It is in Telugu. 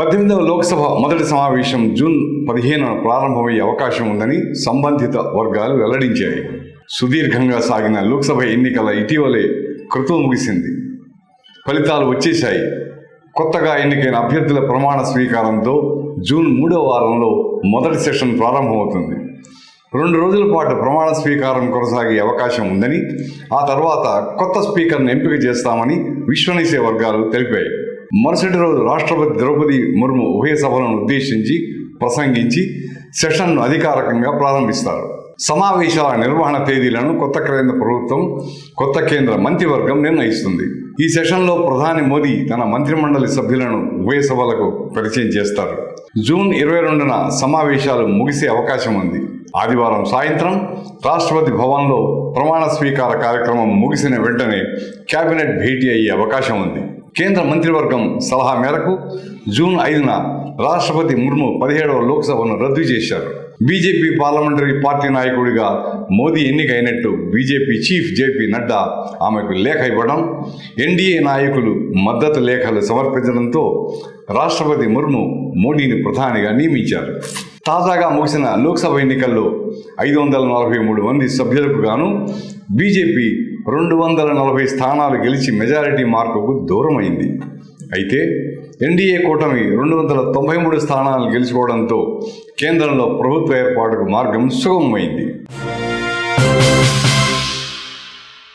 పద్దెనిమిదవ లోక్సభ మొదటి సమావేశం జూన్ పదిహేనున ప్రారంభమయ్యే అవకాశం ఉందని సంబంధిత వర్గాలు వెల్లడించాయి. సుదీర్ఘంగా సాగిన లోక్సభ ఎన్నికల ఇటీవలే కృతం ముగిసింది. ఫలితాలు వచ్చేశాయి. కొత్తగా ఎన్నికైన అభ్యర్థుల ప్రమాణ స్వీకారంతో జూన్ మూడవ వారంలో మొదటి సెషన్ ప్రారంభమవుతుంది. రెండు రోజుల పాటు ప్రమాణ స్వీకారం కొనసాగే అవకాశం ఉందని ఆ తర్వాత కొత్త స్పీకర్ను ఎంపిక చేస్తామని విశ్వనీసే వర్గాలు తెలిపాయి. మరుసటి రోజు రాష్ట్రపతి ద్రౌపది ముర్ము ఉభయ సభలను ఉద్దేశించి ప్రసంగించి సెషన్ను అధికారికంగా ప్రారంభిస్తారు. సమావేశాల నిర్వహణ తేదీలను కొత్త కేంద్ర ప్రభుత్వం కొత్త కేంద్ర మంత్రివర్గం నిర్ణయిస్తుంది. ఈ సెషన్లో ప్రధాని మోదీ తన మంత్రిమండలి సభ్యులను ఉభయ సభలకు పరిచయం చేస్తారు. జూన్ ఇరవై రెండున సమావేశాలు ముగిసే అవకాశం ఉంది. ఆదివారం సాయంత్రం రాష్ట్రపతి భవన్లో ప్రమాణ స్వీకార కార్యక్రమం ముగిసిన వెంటనే కేబినెట్ భేటీ అయ్యే అవకాశం ఉంది. కేంద్ర మంత్రివర్గం సలహా మేరకు జూన్ ఐదున రాష్ట్రపతి ముర్ము పదిహేడవ లోక్సభను రద్దు చేశారు. బీజేపీ పార్లమెంటరీ పార్టీ నాయకుడిగా మోదీ ఎన్నికైనట్టు బీజేపీ చీఫ్ జేపీ నడ్డా ఆమెకు లేఖ ఇవ్వడం ఎన్డీఏ నాయకులు మద్దతు లేఖలు సమర్పించడంతో రాష్ట్రపతి ముర్ము మోడీని ప్రధానిగా నియమించారు. తాజాగా ముగిసిన లోక్సభ ఎన్నికల్లో ఐదు వందల నలభై మూడు మంది సభ్యులకు గాను బీజేపీ రెండు వందల నలభై స్థానాలు గెలిచి మెజారిటీ మార్కుకు దూరమైంది. అయితే ఎన్డీఏ కూటమి రెండు వందల తొంభై మూడు స్థానాలు గెలుచుకోవడంతో కేంద్రంలో ప్రభుత్వ ఏర్పాటుకు మార్గం సుగమమైంది.